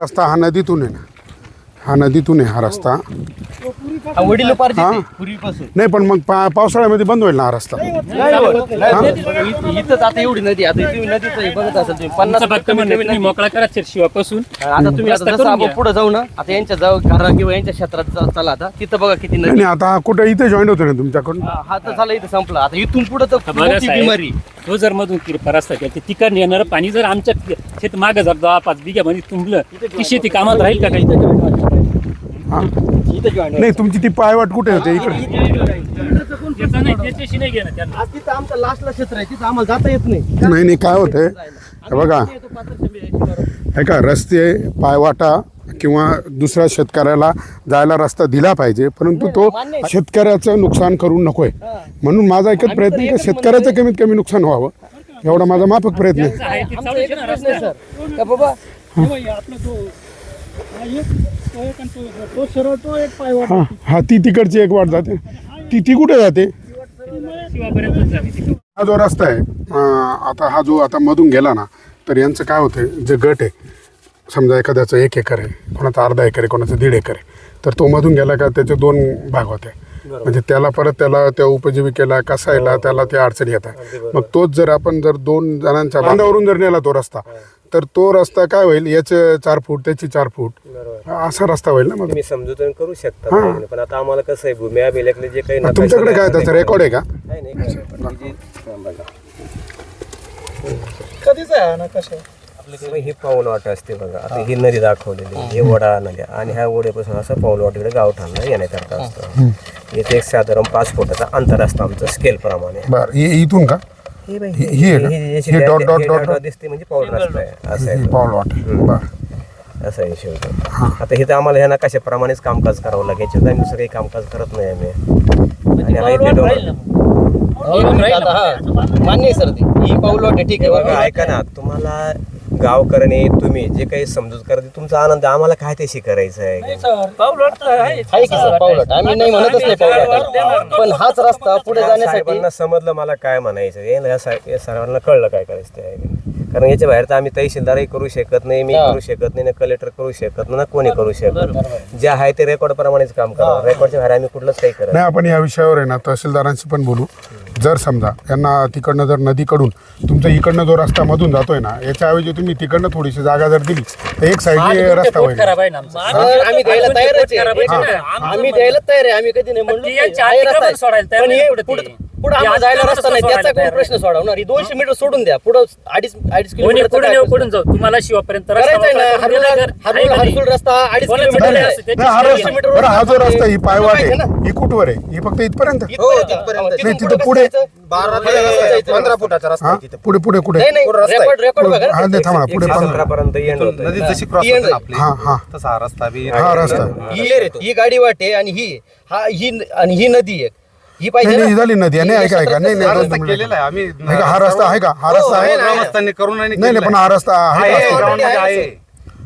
रस्ता हा नदीतून आहे ना. हा नदीतून आहे हा रस्ता. वडील हा? पूर्वीपासून. नाही पण मग पा पावसाळ्यामध्ये बंद होईल ना हा रस्ता. इथंच आता एवढी नदी आता तुम्ही नदीचं हे बघत असाल तुम्ही पन्नास तुमचं फक्त म्हणणं तुम्ही मोकळा करा शिवापासून. आता तुम्ही आता रस्ता जसं करून आपण घ्या. पुढे जाऊ ना आता यांच्या जाऊ घरा किंवा यांच्या क्षेत्रात जा- चला आता तिथं बघा किती नाही नदी. नाही, आता हा कुठे इथे जॉईन होतो ना तुमच्याकडून? हा हा तर झाला इथं संपला. आता इथून पुढे तर तर बघा मोठी साहेब, बिमारी. तो जर मधून तर तिकडनं येणारं पाणी जर आमच्या शेत मागं जर दहा पाच बिघ्यामध्ये तुंबलं ती शेती कामात राहील का काही? हा. नाही तुमची ती पायवाट कुठे होते? इकडे. त्याचा नाही त्याच्याशी नाही घेणं त्यांना आज तिथं आमचं लास्टला क्षेत्र आहे तिथं आम्हाला जाता येत नाही. नाही नाही काय होतंय? हे बघा. हे का रस्ते पायवाटा किंवा दुसऱ्या शेतकऱ्याला जायला रस्ता दिला पाहिजे परंतु तो शेतकऱ्याचं नुकसान करू नकोय. म्हणून माझा एकच प्रयत्न आहे की शेतकऱ्याचं कमीत कमी नुकसान व्हावं. एवढा माझा माफक प्रयत्न आहे. आहे ते हा हा ती तिकडची एक वाट जाते. ती ती कुठे जाते. हा जो रस्ता आहे अं, आता हा जो आता मधून गेला ना तर यांचं काय होतंय जे गट आहे समजा एखाद्याचं एक एकर आहे कोणाचा अर्धा एकर आहे कोणाचं दीड एकर आहे तर तो मधून गेला का त्याचे दोन भाग होते. म्हणजे त्याला परत त्याला त्या उपजीविकेला कसायला त्याला त्या अडचणी येतात. मग तोच जर आपण जर दोन जणांच्या बांधावरून जर नेला तो रस्ता तर तो रस्ता काय होईल? याचे चार फूट त्याची चार फूट. असा रस्ता होईल ना मग? तुम्ही समजूतून करू शकता हा. पण आता आम्हाला कसं आहे भूमी अभिलेखले जे काही नकाशे तुमच्याकडे काय त्याचं रेकॉर्ड आहे का? नाही नाही काय. म्हणजे बघा. आपल्याकडे ही पाऊल वाट असते बघा. आता ही नदी दाखवलेली ही वडा नद्या. आणि ह्या ओढ्यापासून असं पाऊल वाटेकडे गावठाणला येण्याकरता असतं. इथे एक साधारण पाच फुटाचा अंतर असतं आमचं स्केल प्रमाणे बरं इ- इथून का? हे बाई, हे- हे आहे का? हे- हे हे दिसते म्हणजे असं आहे. पाऊल वाट बरं. असा विषय होतो आता हे तर आम्हाला ह्या नकाशाप्रमाणेच कामकाज करावं लागेल याच्यात आम्ही दुसरं काही कामकाज करत नाही आम्ही. आणि इथे डोंगर- आता हा. मान्य आहे सर ती. ही पाऊल वाटे ठीक आहे. बघा बघा ऐका ना तुम्हाला गावकरणे तुम्ही जे काही समजूत करते तुमचा आनंद आम्हाला काय त्याशी करायचं आहे? आहे. की सर पाऊलट आम्ही नाही म्हणतच नाही पाऊलट पण हाच रस्ता पुढे जाण्यासाठी साहेबांना समजलं मला काय म्हणायचं हे या साहेब या सर्वांना कळलं काय करायचं ते आहे. कारण याच्या बाहेर तर आम्ही तहसीलदारही करू शकत नाही मी करू शकत नाही ना कलेक्टर करू शकत नाही ना कोणी करू शकत जे आहे ते रेकॉर्ड प्रमाणेच काम करा. रेकॉर्डच्या बाहेर आम्ही कुठलंच काही करत नाही आपण या विषयावर आहे ना तहसीलदारांशी पण बोलू. जर समजा यांना तिकडनं जर नदीकडून तुमचा इकडनं जो रस्ता मधून जातोय ना याच्याऐवजी तुम्ही तिकडनं थोडीशी जागा जर दिली तर एक साईडने रस्ता होईल. खराब आहे ना आमचं. सर, आम्ही द्यायला तयारच आहे. आम्ही तयार आहे. आम्ही कधी नाही म्हणलो आहे आहे. हे पुढे जायला अतिक्रमण रस्ता नाही सोडायला त्याचा कोण तयार प्रश्न सोडवणार ही दोनशे मीटर सोडून द्या. पुढं अडीच अडीच कोणी किलोमीटर पुढे येऊ पुढून जाऊ? तुम्हाला शिवापर्यंत रस्ता करायचं आहे मोकळा ना करून दिला हरवला तर आहे हरवला का नाही? हरसूल रस्ता अडीच कोणाचं किलोमीटर नाही आहे. असं, नाही, हा रस्ता बरं हा जो रस्ता ही पायवाट आहे ही कुठवर आहे? ही फक्त इथपर्यंत. अहो, नाही, तिथं पुढे पुढे- कसं जायचं? पंधरा फुटाचा रस्ता हा? आहे तिथं. पुढे पुढे कुठे नाही नाही रेकॉर्ड रेकॉर्ड बघा हा नाही थांबा पुढे एकशे पंधरा सतरापर्यंत एंड होतं. नदी जशी क्रॉस ती होते ना आहे. आपली. हा हा. तसा हा रस्ता बी हा रस्ता. ही ही गाडी वाटे आणि ही हा ही आणि ही नदी एक ही नाही पाहिजे नाही ना? ही झाली नदी. आहे. नाही ऐका ऐका. नाही हा नाही रस्ता केलेला आहे. आम्ही हा रस्ता आहे का? हा रस्ता आहे. हो, ग्रामस्थांनी करून आणि नाही नाही पण हा रस्ता आहे. आहे का? ग्राउंडमध्ये आहे.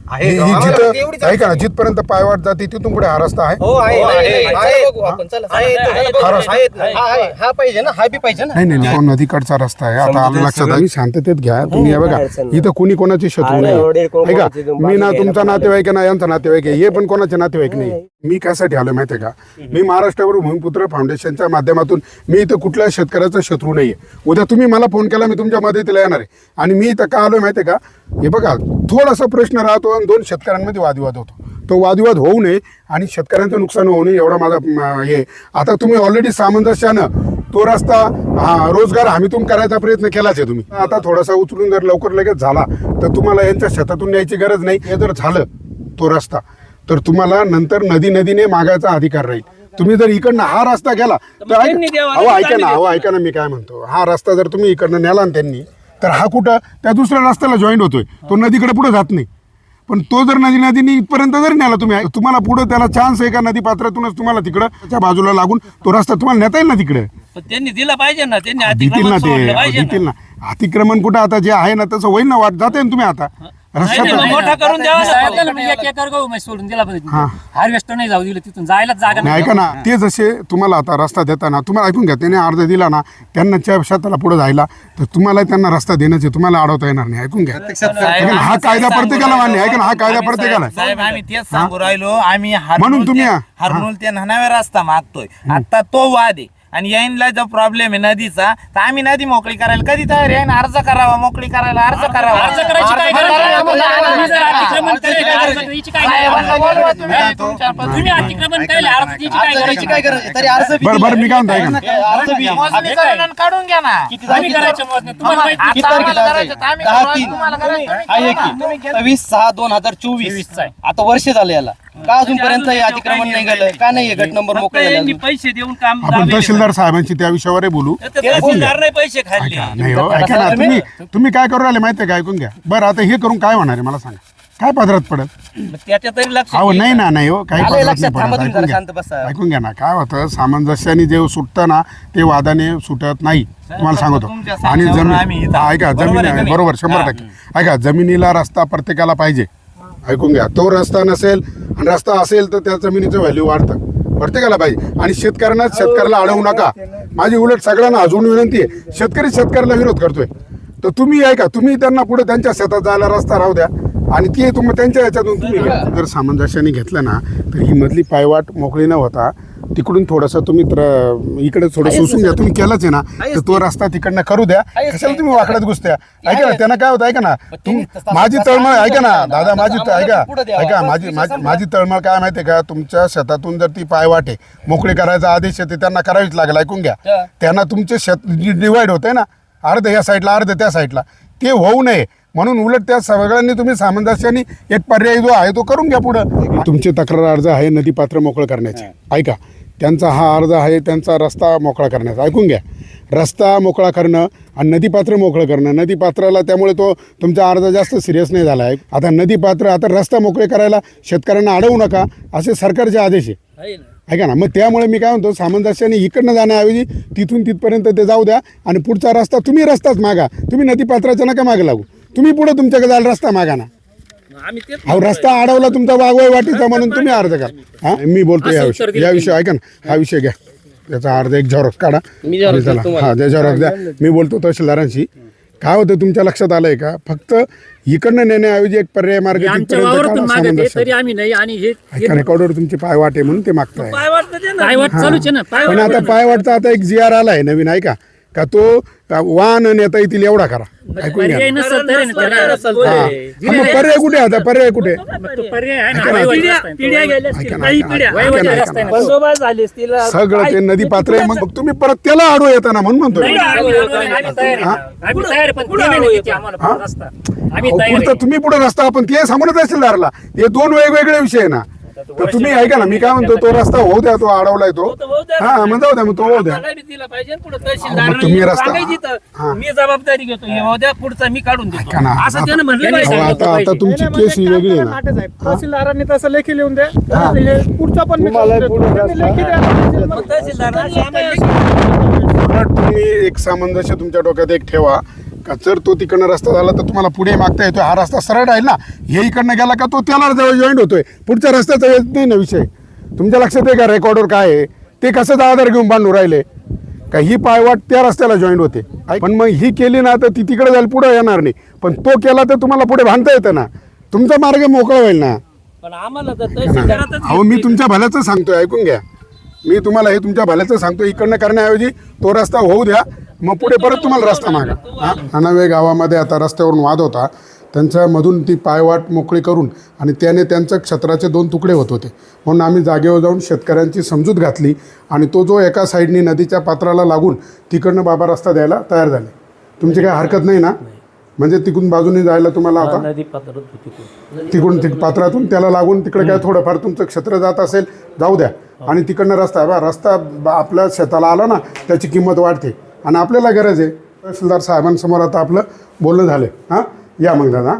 आहे ही ही गावाला एवढीच जिथं ऐका ना जिथपर्यंत पायवाट जाते तिथून पुढे हा रस्ता आहे. हो आहे नाही, आहे, नाही, आहे. चला बघू आपण चला आहे, चला, आहे, बघू. हा रस्ता. आहेत ना. हा आहे, हा पाहिजे ना हा बी पाहिजे ना. नाही नाही नाही, तो नदीकडचा रस्ता आहे. आता आलं लक्षात आली शांततेत घ्या तुम्ही हे बघा. इथं कुणी कोणाची शत्रू नाही ऐका मी ना तुमचा नातेवाईक आहे ना यांचा नातेवाईक आहे. हे पण कोणाचे नातेवाईक नाही. मी कशासाठी आलो माहितीये का? मी महाराष्ट्रावर भूमिपुत्र फाउंडेशनच्या माध्यमातून मी इथं कुठल्या शेतकऱ्याचा शत्रू नाहीये. उद्या तुम्ही मला फोन केला मी तुमच्या मदतीला येणार आहे. आणि मी इथं का आलोय माहितीये का? हे बघा थोडासा प्रश्न राहतो आणि दोन शेतकऱ्यांमध्ये वादविवाद होतो. तो वादविवाद होऊ नये आणि शेतकऱ्यांचं नुकसान होऊ नये एवढा माझा हे. आता तुम्ही ऑलरेडी सामंजस्यानं तो रस्ता हा, रोजगार हमीतून करायचा प्रयत्न केलाच आहे तुम्ही. आता थोडासा उचलून जर लवकर लगेच झाला तर तुम्हाला यांच्या शेतातून न्यायची गरज नाही. हे जर झालं तो रस्ता तर तुम्हाला नंतर नदी नदीने मागायचा अधिकार राहील. तुम्ही जर इकडनं हा रस्ता गेला तर ऐक- ना अहो ऐका ना मी काय म्हणतो. हा रस्ता जर तुम्ही इकडनं नेला ना त्यांनी तर हा कुठं? त्या दुसऱ्या रस्त्याला जॉईंट होतोय. तो नदीकडे पुढे जात नाही. पण तो जर नदी नदीने इथपर्यंत जर नेला तुम्ही तुम्हाला पुढे त्याला चान्स आहे का नदी पात्रातूनच तुम्हाला तिकडं त्या बाजूला लागून तो रस्ता तुम्हाला नेता येईल ना तिकडे? पण त्यांनी दिला पाहिजे ना त्यांनी देतील ना अतिक्रमण ते सोडलं देतील ना. अतिक्रमण कुठं आता जे आहे ना तसं होईल ना वाट जाते ना तुम्ही आता. रस्ता नाही, नाही, मोठा करून द्यावा ना. सांगितलं ना मी एक एकर गहू म्हैस सोडून दिला हा. हार्वेस्टर नाही जाऊ दिलं तिथून जायलाच जागा नाही ऐका ना ते जसे तुम्हाला आता रस्ता देताना तुम्हाला ऐकून घ्या त्याने अर्ज दिला ना त्यांना त्या शेताला पुढे जायला तर तुम्हाला त्यांना रस्ता देण्याचे तुम्हाला अडवता येणार नाही ऐकून घ्या ऐका ना, हा कायदा प्रत्येकाला मान्य आहे. ऐका ना हा कायदा प्रत्येकाला आहे. साहेब आम्ही तेच सांगू राहिलो आम्ही म्हणून तुम्ही. हरनूल ते नव्या रस्ता मागतोय आता तो वाद आहे आणि याईनला जो प्रॉब्लेम आहे नदीचा तर आम्ही नदी मोकळी करायला कधी तयार आहे आणि अर्ज करावा मोकळी करायला अर्ज करावा अर्ज करायची काय गरज जर अतिक्रमण अर्ज गरज साहेबांना बोलवा तुम्ही? तुमच्या पद्धतीने. तुम्ही अतिक्रमण केले अर्ज त्याची काय करायची काय गरज गरज आहे? तरी अर्ज बी बरं बरं मी काय दिला. म्हणतो ऐका ना अर्ज बी मोजणी करून आणि काढून घ्या ना आम्ही करायचं मत नाही. तुम्हाला माहिती किती आता तारखेला आम्हाला अर्ज आहे? करायचं तर आम्ही दहा करू, तीन. तुम्हाला करायचं आहे तुम्ही की वीस सहा दोन हजार चोवीस आहे. आता वर्ष झालं याला का अजूनपर्यंत हे अतिक्रमण नाही गेलं का नाही गट नंबर मोकळे झाले अजून? पैसे देऊन काम आपण तहसीलदार साहेबांशी त्या विषयावर बोलू. तहसीलदार नाही पैसे खाल्ले. ऐका, नाही हो ऐका ना तुम्ही तुम्ही काय करू राहिले माहिती आहे का? ऐकून घ्या. बरं आता हे करून काय होणार आहे? मला सांगा. काय पदरात पडत? त्याच्या तरी लक्ष अहो नाही ना. नाही हो काही आलंय पदरात लक्षात, नाही थांबा पडत तुम्ही ऐकून जरा शांत घ्या बसा. ऐकून घ्या ना. काय होतं? सामंजस्याने जे सुटतं ना ते वादाने सुटत नाही. तुम्हाला सांगतो. आणि सांगण्यावरून आम्ही जमीन इथं ऐका बरोबर जमीन आहे का नाही? बरोबर शंभर टक्के. ऐका जमिनीला रस्ता प्रत्येकाला पाहिजे. ऐकून घ्या. तो रस्ता नसेल आणि रस्ता असेल तर त्या जमिनीचं व्हॅल्यू वाढतं. प्रत्येकाला पाहिजे आणि शेतकऱ्यांना शेतकऱ्याला अडवू नका. माझी उलट सगळ्यांना अजून विनंती आहे. शेतकरी शेतकऱ्याला विरोध करतोय. तर तुम्ही ऐका तुम्ही त्यांना पुढे त्यांच्या शेतात जायला रस्ता राहू द्या. आणि ते तुम त्यांच्या याच्यातून तुम्ही. जर सामंजस्याने घेतलं ना तर ही मधली पायवाट मोकळी न होता तिकडून थोडंसं तुम्ही तर इकडे थोडं सोसून घ्या तुम्ही केलंच आहे ना तर तो रस्ता तिकडनं करू द्या. कशाला तुम्ही वाकड्यात घुसत्या? ऐका ना त्यांना काय होतं ऐका ना. तुम माझी तळमळ ऐका ना दादा माझी ऐका. ऐका माझी माझी तळमळ काय माहिती आहे का? तुमच्या शेतातून जर ती पायवाट आहे मोकळी करायचा आदेश आहे ते त्यांना करावीच लागेल ऐकून घ्या. त्यांना तुमचे शेत डिवाइड होते ना अर्ध या साईडला अर्ध त्या साईडला. ते होऊ नये. म्हणून उलट त्या सगळ्यांनी तुम्ही सामंजस्याने एक पर्याय जो आहे तो करून घ्या पुढं. तुमचे तक्रार अर्ज आहे नदीपात्र मोकळं करण्याचे. ऐका त्यांचा हा अर्ज आहे त्यांचा रस्ता मोकळा करण्याचा. ऐकून घ्या. रस्ता मोकळा करणं आणि नदीपात्र मोकळं करणं. नदीपात्राला त्यामुळे तो तुमचा अर्ज जास्त सिरियस नाही झाला आहे. आता नदीपात्र आता रस्ता मोकळे करायला शेतकऱ्यांना अडवू नका असे सरकारचे आदेश आहे. ऐका ना मग त्यामुळे मी काय म्हणतो सामंजस्याने इकडनं जाण्याऐवजी तिथून तिथपर्यंत ते जाऊ द्या आणि पुढचा रस्ता तुम्ही रस्ताच मागा. तुम्ही नदीपात्राच्या नका मागे लागू. तुम्ही पुढे तुमच्याकडे जायला रस्ता मागा ना. अहो रस्ता अडवला तुमचा वाघवाई वाटीचा म्हणून तुम्ही अर्ज करा. हा? मी बोलतो या विषय या विषय ऐका ना हा विषय घ्या. त्याचा अर्ज एक झेरॉक्स काढा. मी चला. देतो हा त्या झेरॉक्स द्या. मी बोलतो तहसीलदारांशी. काय होतं तुमच्या लक्षात आलंय का? फक्त इकडनं नेण्याऐवजी एक पर्याय मार्ग हे आमच्या तिथपर्यंत वावरातून काढा, मागत आहे, सामंजस्य. तरी आम्ही नाही आणि हे ऐका रेकॉर्डवर तुमची पाय वाटे म्हणून ते मागताय. पाय वाट चालूच आहे ना. पाय पण आता पाय वाटता आता एक जी आर आलाय नवीन ऐका. का तो वाहन नेता येतील एवढा करा. ऐकून घ्या. पर्याय नसेल तरी ना त्याला. हा. हा, मग पर्याय कुठे आहे आता? पर्याय कुठे मग तो पर्याय आहे ना. ऐका ना, वैवाहिक ऐका रस्ता आहे. ऐका ना, ऐका ना, ऐका ना, वैवाहिक ऐका रस्ता आहे ना. ना. सगळं ते नदी पात्र आहे मग तुम्ही परत त्याला आडू येताना म्हणून म्हणतोय. नाही, आम्ही आम्ही तयार आहे. आम्ही तयार आहे, पण ते नाही ना किती आम्हाला पुढं रस्ता. आम्ही अहो, तयार पुढचं आहे. तुम्ही पुढे रस्ता आपण ते सांगूनच असेल दारला. हे दोन वेगवेगळे विषय आहे ना. तर तुम्ही ऐका ना मी काय म्हणतो तो रस्ता होऊ द्या तो अडवलाय तो. हा मग जाऊ द्या मग तो होऊ द्या. दिला पाहिजे पुढे मग तुम्ही रस्ता- हा. मी जबाबदारी घेतो हे उद्या पुढचा मी काढून देतो. ऐका ना असं त्यानं म्हणलं पाहिजे. आता आता तुमची केस ही वेगळी आहे ना. तहसीलदारांनी तसं लेखी लिहून द्या. हे. पुढचा पण मी लेखी द्या. मग तहसीलदारांनी आम्हाला उलट तुम्ही एक सामंजस्य तुमच्या डोक्यात एक ठेवा. का जर तो तिकडनं रस्ता झाला तर तुम्हाला पुढे मागता येतोय. हा रस्ता सरळ राहील ना? हे इकडनं गेला का तो त्याला जॉईंट होतोय. पुढच्या रस्त्याचा येत नाही ना विषय. तुमच्या लक्षात आहे का रेकॉर्डवर काय आहे? ते कसं आधार घेऊन बांधून राहिले? का ही पायवाट त्या रस्त्याला जॉईंट होते. पण मग ही केली ना तर ती तिकडे जायला पुढे येणार नाही. पण तो केला तर तुम्हाला पुढे बांधता येतं ना. तुमचा मार्ग मोकळा होईल ना. पण आम्हाला तर अहो मी तुमच्या भल्याचं सांगतोय ऐकून घ्या. मी तुम्हाला हे तुमच्या भल्याचं सांगतो इकडनं करण्याऐवजी तो रस्ता होऊ द्या. मग पुढे परत तुम्हाला रस्ता मागा. हा? अनावे गावामध्ये आता रस्त्यावरून वाद होता. त्यांच्यामधून ती पायवाट मोकळी करून आणि त्याने त्यांच्या क्षेत्राचे दोन तुकडे होत होते. म्हणून आम्ही जागेवर जाऊन शेतकऱ्यांची समजूत घातली आणि तो जो एका साईडनी नदीच्या पात्राला लागून तिकडनं बाबा रस्ता द्यायला तयार झाले. तुमची काही हरकत नाही ना? म्हणजे तिकडून बाजूने जायला तुम्हाला आता? तिकडून तिक पात्रातून त्याला लागून तिकडे काय थोडंफार तुमचं क्षेत्र जात असेल जाऊ द्या. आणि तिकडनं रस्ता आहे बा रस्ता ब- आपल्या शेताला आला ना त्याची किंमत वाढते. आणि आपल्याला गरज आहे तहसीलदार साहेबांसमोर आता आपलं बोलणं झालं हां? या मग दादा.